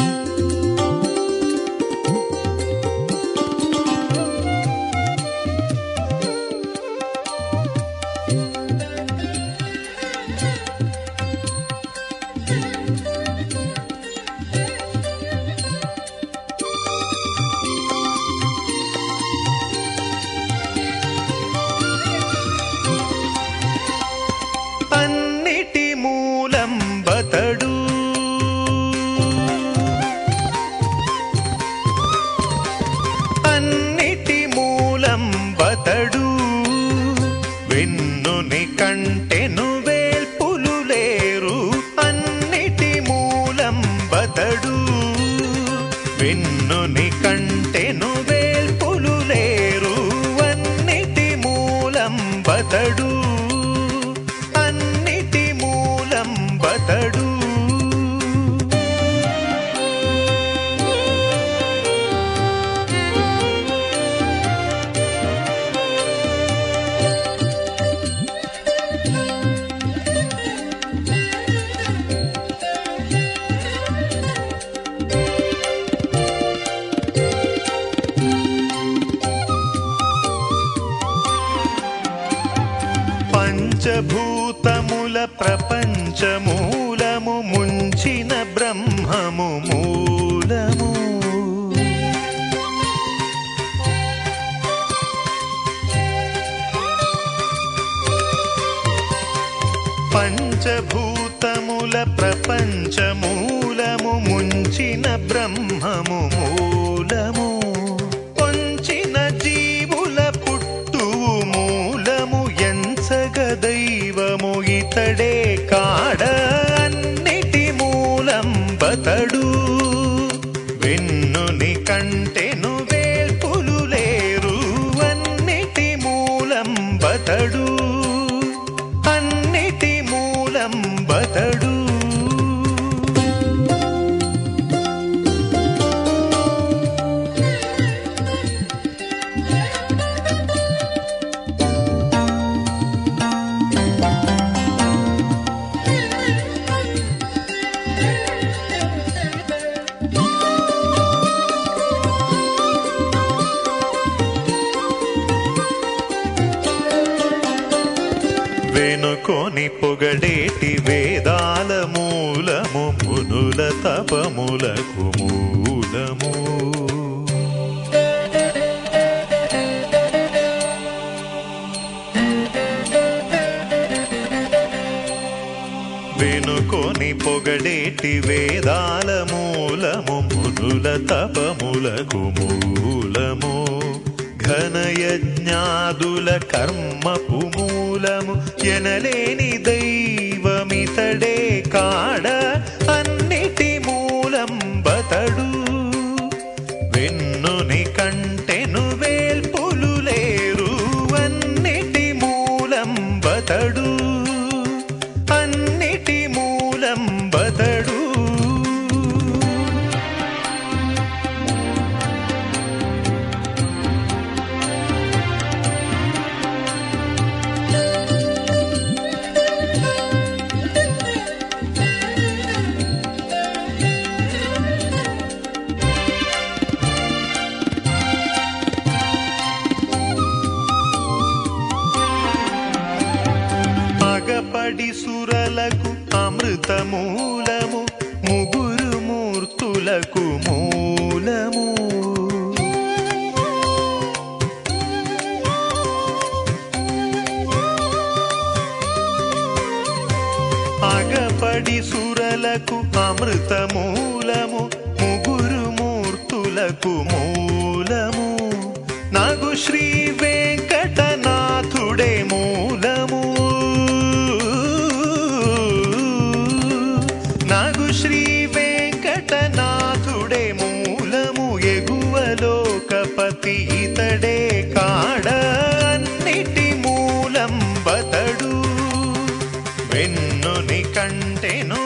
అన్నిటి వెన్నుని కంటెను పంచభూతముల ప్రపంచమూలము ముంచిన బ్రహ్మము మూలము. పంచభూతముల ప్రపంచమూలము ముంచిన బ్రహ్మము మూలము. ఎన్నుకొని పొగడేటి వేదాల మూలము మునుల తపములకు మూలము. వెనుకొని పొగడేటి వేదాల మూలము మునుల తపములకు మూలము. ఘనయజ్ఞాదుల కర్మపు మూలము ఎనలేని దై పగపడి సురలకు అమృతమూలము ముగురు మూర్తులకు మూలము అగపడి సురలకు అమృతమూలము ముగురు మూర్తులకు మూలము నాగు శ్రీ వెంకటనాథుడే తండ్రి కంటెను